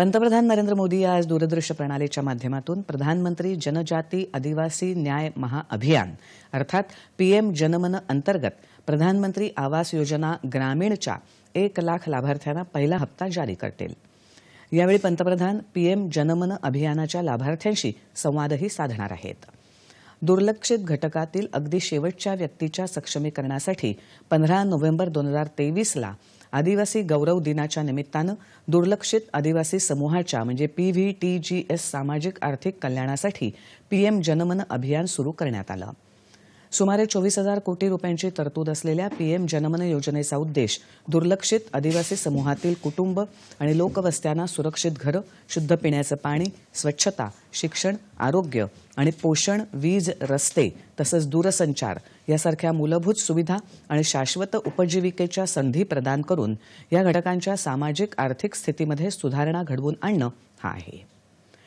पंतप्रधान नरेंद्र मोदी आज दूरदृश्य प्रणालीच्या माध्यमातून प्रधानमंत्री जनजाती आदिवासी न्याय महाअभियान अर्थात पीएम जनमन अंतर्गत प्रधानमंत्री आवास योजना ग्रामीणच्या एक लाख लाभार्थ्यांना पहिला हप्ता जारी करतील. यावेळी पंतप्रधान पीएम जनमन अभियानाच्या लाभार्थ्यांशी संवादही साधणार आहेत. दुर्लक्षित घटकातील अगदी शेवटच्या व्यक्तीच्या सक्षमीकरणासाठी पंधरा नोव्हेंबर दोन हजार तेवीसला आदिवासी गौरव दिनाच्या निमित्तानं दुर्लक्षित आदिवासी समूहाच्या म्हणजे P V T G S सामाजिक आर्थिक कल्याणासाठी पीएम जनमन अभियान सुरू करण्यात आलं. सुमारे चोवीस हजार कोटी रुपयांची तरतूद असलेल्या पीएम जनमन योजनेचा उद्देश दुर्लक्षित आदिवासी समूहातील कुटुंब आणि लोकवस्त्यांना सुरक्षित घरं शुद्ध पिण्याचं पाणी स्वच्छता शिक्षण आरोग्य आणि पोषण वीज रस्ते तसंच दूरसंचार यासारख्या मूलभूत सुविधा आणि शाश्वत उपजीविकेच्या संधी प्रदान करून या घटकांच्या सामाजिक आर्थिक स्थितीमध्ये सुधारणा घडवून आणणं हा आहे.